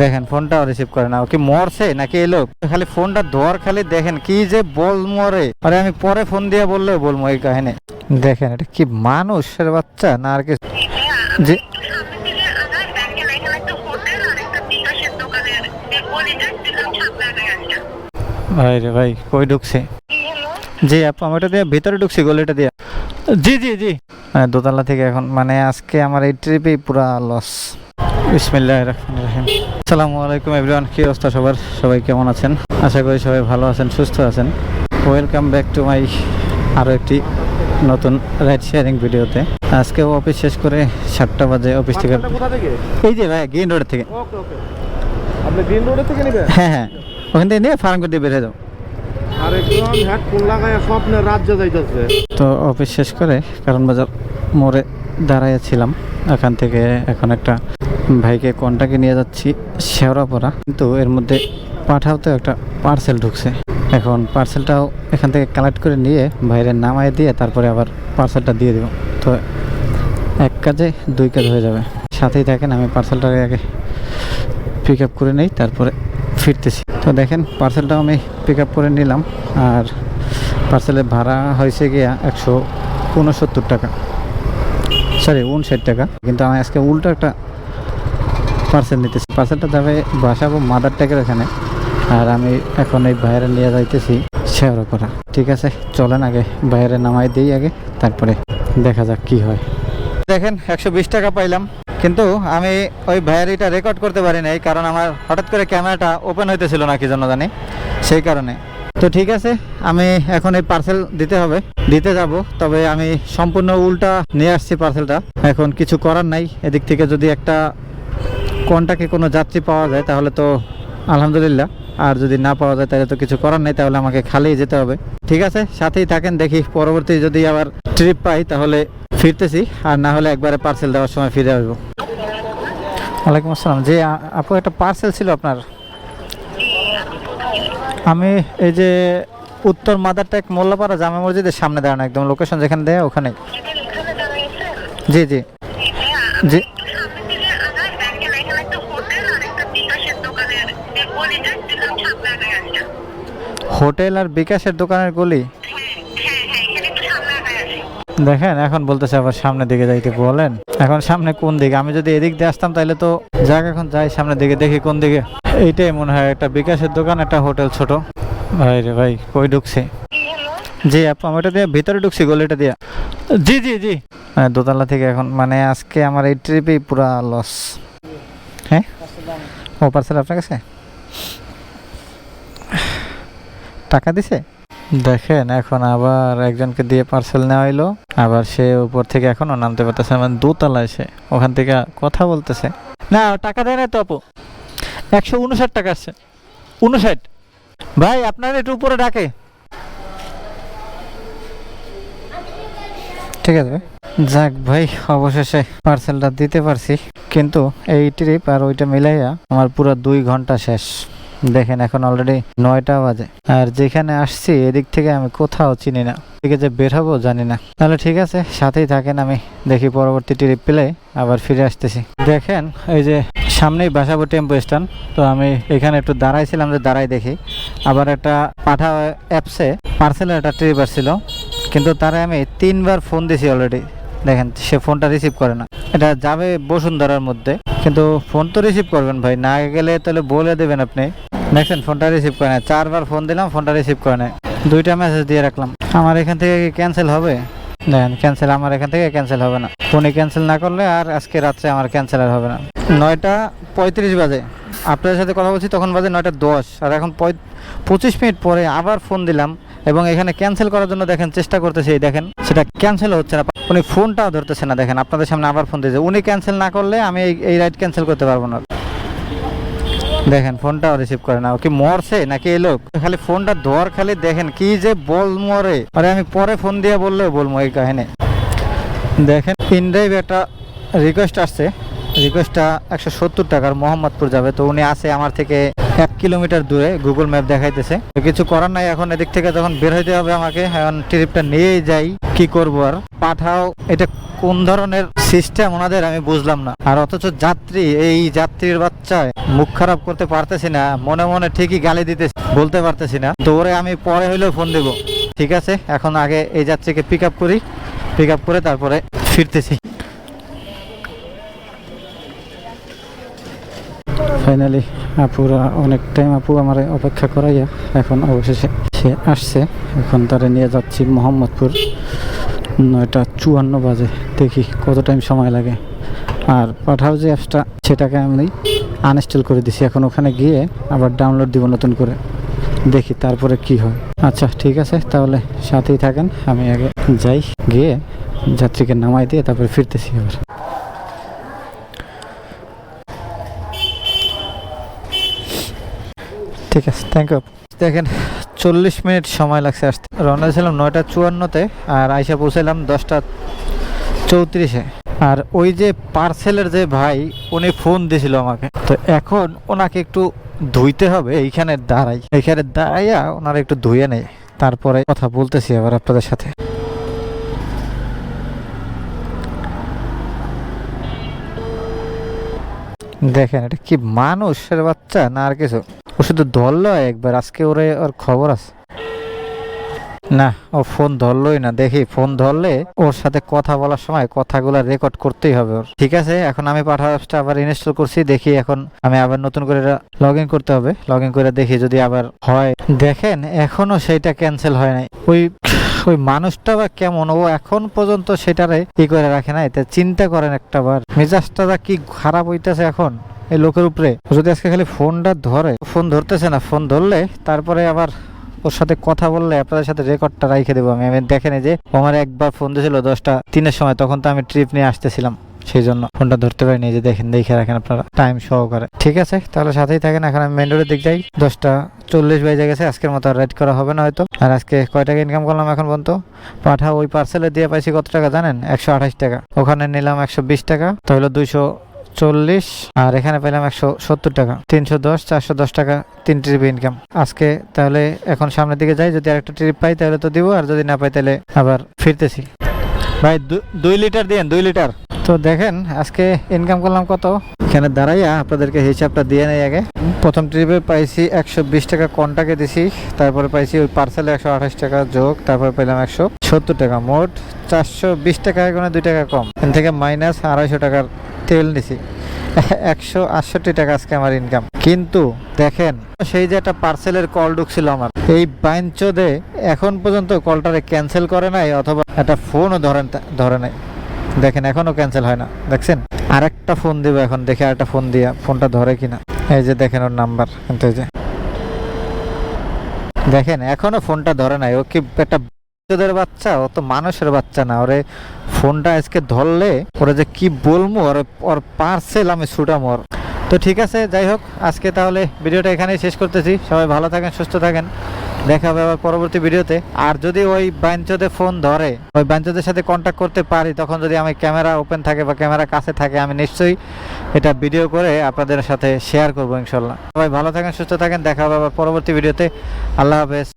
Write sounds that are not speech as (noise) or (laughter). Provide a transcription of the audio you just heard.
দেখেন, ফোনটাও রিসিভ করে না। ও কি মরছে নাকি এলো খালি ফোনটা ধোয়ার খালি দেখেন, কি যে বল মরে। আরে আমি পরে ফোন দিয়ে বললেও বলব এই কাহিনী। দেখেন, এটা কি মানুষের বাচ্চা না আর কি একটা ভাই রে ভাই, কই ঢুকছে? জি, আপু, আমি এটা দিয়ে ভিতরে ঢুকছি, গলিটা দিয়ে। জি জি জি। মানে দোতলা থেকে এখন মানে আজকে আমার এই ট্রিপেই পুরা লস বিসমিল্লাহ রহমান রহিম। আসসালামু আলাইকুম এভরিওয়ান কি অবস্থা সবার? সবাই কেমন আছেন? আশা করি সবাই ভালো আছেন সুস্থ আছেন। ওয়েলকাম ব্যাক টু মাই আরও একটি নতুন রাইড শেয়ারিং ভিডিওতে। আজকেও অফিস শেষ করে সাতটা বাজে অফিস থেকে এই যে ভাই গ্রিন রোড থেকে। হ্যাঁ হ্যাঁ। ওখান থেকে নিয়ে ফার্ম করে বেরিয়ে যাও। তো অফিস শেষ করে কারণ বাজার মোড়ে দাঁড়াইয়াছিলাম এখান থেকে এখন একটা ভাইকে কন্টাকে নিয়ে যাচ্ছি, শেওড়াপড়া। কিন্তু এর মধ্যে পাঠাওতে একটা পার্সেল ঢুকছে। এখন পার্সেলটাও এখান থেকে কালেক্ট করে নিয়ে বাইরে নামায় দিয়ে তারপরে আবার পার্সেলটা দিয়ে দেবো। তো এক কাজে দুই কাজ হয়ে যাবে। সাথেই থাকেন, আমি পার্সেলটাকে আগে পিক আপ করে নিই, তারপরে ফিরতেছি। তো দেখেন পার্সেলটাও আমি পিক আপ করে নিলাম। আর পার্সেলের ভাড়া হয়েছে গিয়া একশো উনসত্তর টাকা। সরি উনষাট টাকা। কিন্তু আমি আজকে উল্টো একটা পার্সেল নিতেছি। পার্সেলটা যাবে বাসাবো মাদার ট্যাগের এখানে। আর আমি এখন এই বাইরে নিয়ে যাইতেছি শেয়ার করা। ঠিক আছে, চলেন আগে বাইরে নামাই দিই আগে, তারপরে দেখা যাক কি হয়। দেখেন, একশো বিশ টাকা পাইলাম। কিন্তু আমি ওই ভাইয়ের এটা রেকর্ড করতে পারি নাই, কারণ আমার হঠাৎ করে ক্যামেরাটা ওপেন হইতেছিল না, কি জন্য জানি। সেই কারণে। তো ঠিক আছে, আমি এখন এই পার্সেল দিতে হবে। দিতে যাব, তবে আমি সম্পূর্ণ উল্টা নিয়ে আসছি পার্সেলটা এখন কিছু করার নাই। এদিক থেকে যদি একটা কন্টাকে কোনো যাত্রী পাওয়া যায়, তাহলে তো আলহামদুলিল্লাহ। আর যদি না পাওয়া যায়, তাহলে তো কিছু করার নেই, তাহলে আমাকে খালি যেতে হবে। ঠিক আছে, সাথেই থাকেন, দেখি পরবর্তী যদি আবার ট্রিপ পাই, তাহলে ফিরতেছি। আর না হলে একবারে পার্সেল দেওয়ার সময় ফিরে আসব। ওয়ালাইকুম আসসালাম। যে আপু, একটা পার্সেল ছিল আপনার? আমি এই যে উত্তর মাদারটেক মোল্লাপাড়া জামা মসজিদের সামনে দাঁড়ানো, একদম লোকেশন যেখানে দেয় ওখানে জি জি। জি সামনে থেকে আগায় ব্যাংকে এখানে একটা হোটেল আর একটা বিকাশের দোকানের গলিটা দিলাম সামনে আগায় একটা হোটেল আর বিকাশের দোকানের গলি? হ্যাঁ হ্যাঁ হ্যাঁ দেখেন, এখন বলতেছে আবার সামনের দিকে যাইতে বলেন। এখন সামনে কোন দিকে? আমি যদি এদিক দিয়ে আসতাম তাহলে তো যাক, এখন যাই সামনের দিকে, দেখি কোন দিকে। এইটাই মনে হয় একটা বিকাশের দোকান, একটা হোটেল ছোট। ভাই রে ভাই, কই ঢুকছে? জি, আপু, আমি ওটা দিয়ে ভিতরে ঢুকছি, গলিটা দিয়ে। জি জি জি। মানে দোতলা থেকে এখন মানে আজকে আমার এই ট্রিপেই পুরা লস হ্যাঁ? ও পার্সেল আপনার কাছে? টাকা দিছে? দেখেন এখন আবার একজনকে দিয়ে পার্সেল নেওয়া হইল। আবার সে উপর থেকে এখনও নামতে পারতেছে মানে দোতলা এসে ওখান থেকে কথা বলতেছে। না টাকা দেয় না তো আপু। একশো উনষাট টাকা আসছে উনষাট। ভাই আপনার একটু উপরে ডাকে। ঠিক আছে। যাক ভাই অবশেষে পার্সেলটা দিতে পারছি। কিন্তু এই ট্রিপ আর ওইটা মিলাইয়া আমার পুরো দুই ঘণ্টা শেষ। দেখেন এখন অলরেডি নয়টা বাজে। আর যেখানে আসছি, এদিক থেকে আমি কোথাও চিনি না। এদিকে যে বের হব, জানি না। তাহলে ঠিক আছে, সাথেই থাকেন আমি। দেখি পরবর্তী ট্রিপ পেলে আবার ফিরে আসতেছি। দেখেন, এই যে সামনেই বাসাবো টেম্পো স্ট্যান্ড। তো আমি এখানে একটু দাঁড়াইছিলাম যে দাঁড়াই দেখি। আবার একটা পাঠা অ্যাপসে পার্সেলের একটা ট্রিপ আসছিল। কিন্তু তারা আমি তিনবার ফোন দিছি অলরেডি দেখেন, সে ফোনটা রিসিভ করে না। এটা যাবে বসুন্ধরার মধ্যে। কিন্তু ফোন তো রিসিভ করবেন ভাই। না গেলে তাহলে বলে দেবেন আপনি। দেখছেন, ফোনটা রিসিভ করে না চারবার ফোন দিলাম, ফোনটা রিসিভ করে না দুইটা মেসেজ দিয়ে রাখলাম। আমার এখান থেকে কি ক্যান্সেল হবে? দেখেন ক্যান্সেল আমার এখান থেকে ক্যান্সেল হবে না। ফোনে ক্যান্সেল না করলে আর আজকে রাত্রে আমার ক্যান্সেল আর হবে না। নয়টা পঁয়ত্রিশ বাজে। আপনাদের সাথে কথা বলছি, তখন বাজে নয়টা দশ। আর এখন পঁচিশ মিনিট পরে আবার ফোন দিলাম এবং এখানে ক্যান্সেল করার জন্য দেখেন চেষ্টা করতেছি দেখেন, সেটা ক্যান্সেল হচ্ছে না। উনি ফোনটাও ধরতেছে না, দেখেন, আপনাদের সামনে আবার ফোন দিয়েছে। উনি ক্যান্সেল না করলে আমি এই রাইড ক্যান্সেল করতে পারব না। দেখেন ফোনটাও রিসিভ করে না কি মরছে নাকি এলো খালি ফোনটা ধোয়ার খালি দেখেন, কি যে বল মরে। আরে আমি পরে ফোন দিয়ে বললেও বলব এই কাহিনী। দেখেন ইনড্রাইভ একটা রিকোয়েস্ট আসছে। রিকোয়েস্টটা একশো সত্তর টাকার মোহাম্মদপুর যাবে। তো উনি আছে আমার থেকে এক কিলোমিটার দূরে গুগল ম্যাপ দেখাইতেছে। কিছু করার নাই এখন, এদিক থেকে যখন বের হইতে হবে আমাকে, এখন ট্রিপটা নিয়েই যাই। কি করব আর? পাঠাও, এটা কোন ধরনের সিস্টেম ওনাদের আমি বুঝলাম না। আর অথচ যাত্রী, এই যাত্রীর বাচ্চায় মুখ খারাপ করতে পারতেছি না, মনে মনে ঠিকই গালি দিতে বলতে পারতেছি না। তো ওরে আমি পরে হইলেও ফোন দেবো। ঠিক আছে, এখন আগে এই যাত্রীকে পিক আপ করি পিক আপ করে তারপরে ফিরতেছি। ফাইনালি আপুরা অনেক টাইম আপু আমার অপেক্ষা করাইয়া এখন অবশেষে সে আসছে। এখন তারা নিয়ে যাচ্ছি মোহাম্মদপুর নয়টা চুয়ান্ন বাজে। দেখি কত টাইম সময় লাগে। আর পাঠাও যে অ্যাপসটা সেটাকে আমি আনইনস্টল করে দিছি। এখন ওখানে গিয়ে আবার ডাউনলোড দিব নতুন করে। দেখি তারপরে কি হয়। আচ্ছা ঠিক আছে, তাহলে সাথেই থাকেন। আমি আগে যাই, গিয়ে যাত্রীকে নামাই দিয়ে তারপরে ফিরতেছি আবার। ঠিক আছে থ্যাংক ইউ দেখেন, চল্লিশ মিনিট সময় লাগছে আসতে। রওনা ছিলাম নয়টা চুয়ান্নতে, আর আইসা পৌঁছালাম দশটা চৌত্রিশে। আর ওই যে পার্সেলের যে ভাই, উনি ফোন দিয়েছিল আমাকে। তো এখন ওনাকে একটু ধুইতে হবে, এইখানে দাঁড়াই। এইখানে দাঁড়াইয়া ওনারা একটু ধুয়ে নেই। তারপরে কথা বলতেছি আবার আপনাদের সাথে। দেখেন, এটা কি মানুষের বাচ্চা না আর কিছু? ও শুধু ধরলো একবার, আজকে ওরে ওর খবর আছে। না, ও ফোন ধরলোই না, দেখি ফোন ধরলে ওর সাথে কথা বলার সময় কথাগুলো রেকর্ড করতেই হবে ওর। ঠিক আছে, এখন আমি পাঠা অ্যাপসটা আবার ইনস্টল করছি, দেখি এখন আমি আবার নতুন করে লগ ইন করতে হবে। লগ ইন করে দেখি যদি আবার হয়। দেখেন, এখনও সেইটা ক্যান্সেল হয় নাই। ওই ওই মানুষটা বা কেমন, ও এখন পর্যন্ত সেটারে ই করে রাখে নাই। তা চিন্তা করেন একটা বার। মেজাজটা কি খারাপ হইতেছে এখন? এই লোকের উপরে। যদি আজকে খালি ফোনটা ধরে, ফোন ধরতেছে না, ফোন ধরলে তারপরে আবার ওর সাথে কথা বললে আপনাদের সাথে রেকর্ডটা রাইখে দেবো আমি। আমি দেখেন যে আমার একবার ফোন দিয়েছিল দশটা, তিনের সময়, তখন তো আমি ট্রিপ নিয়ে আসতেছিলাম সেই জন্য। ফোনটা ধরতে পারিনি যে দেখেন, দেখে রাখেন আপনারা টাইম সহকারে। ঠিক আছে, তাহলে সাথেই থাকেন, এখন আমি মেন রোডের দিক যাই। দশটা চল্লিশ বেজে গেছে, আজকের মতো আর রাইড করা হবে না হয়তো। আর আজকে কয় টাকা ইনকাম করলাম এখন পর্যন্ত পাঠা ওই পার্সেলে দিয়ে পাইছি কত টাকা জানেন? একশো আঠাশ টাকা। ওখানে নিলাম একশো বিশ টাকা, তাহলে দুইশো চল্লিশ আর এখানে পেলাম একশো সত্তর টাকা। তিনশো দশ চারশো দশ টাকা তিন ট্রিপ ইনকাম আজকে তাহলে এখন সামনের দিকে যাই যদি আরেকটা ট্রিপ পাই তাহলে তো দিব আর যদি না পাই তাহলে আবার ফিরতেছি। ভাই দুই লিটার দিন দুই লিটার তো দেখেন আজকে ইনকাম করলাম কত? এখানে দাঁড়াইয়া আপনাদেরকে হিসাবটা দিয়ে নেই আগে। প্রথম ট্রিপে পাইছি একশো বিশ টাকা কন্টাকে দিছি তারপরে পাইছি ওই পার্সেলে একশো আঠাশ টাকা যোগ তারপরে পেলাম একশো সত্তর টাকা। মোট চারশো বিশ টাকা এখানে দুই টাকা কম। এখান থেকে মাইনাস আড়াইশো টাকার তেল নিছি। (laughs) একশো আটষট্টি টাকা আজকে আমার ইনকাম কিন্তু দেখেন, সেই যে একটা পার্সেলের কল ঢুকছিল আমার, এই বাইঞ্চোদে এখন পর্যন্ত কলটারে ক্যান্সেল করে নাই অথবা একটা ফোনও ধরেন ধরে নাই। দেখেন এখনও ক্যান্সেল হয় না। দেখছেন? আরেকটা ফোন দিব এখন, দেখে আরেকটা ফোন দিয়া ফোনটা ধরে কিনা। এই যে দেখেন ওর নাম্বার কিন্তু এই যে। দেখেন, এখনও ফোনটা ধরে নাই। ও কি একটা বাচ্চাদের বাচ্চা, ও তো মানুষের বাচ্চা না। ওরে ফোনটা আজকে ধরলে, ওরা যে কি বলব, ওর ওর পার্সেল আমি ছুটাম ওর। তো ঠিক আছে, যাই হোক, আজকে তাহলে ভিডিওটা এখানেই শেষ করতেছি। সবাই ভালো থাকেন, সুস্থ থাকেন। দেখা হবে আবার পরবর্তী ভিডিওতে। আর যদি ওই বাঞ্চদের ফোন ধরে, ওই বাঞ্চদের সাথে কন্ট্যাক্ট করতে পারি, তখন যদি আমি ক্যামেরা ওপেন থাকে বা ক্যামেরা কাছে থাকে, আমি নিশ্চয়ই এটা ভিডিও করে আপনাদের সাথে শেয়ার করব ইনশাল্লাহ। সবাই ভালো থাকেন, সুস্থ থাকেন। দেখা হবে আবার পরবর্তী ভিডিওতে। আল্লাহ হাফেজ।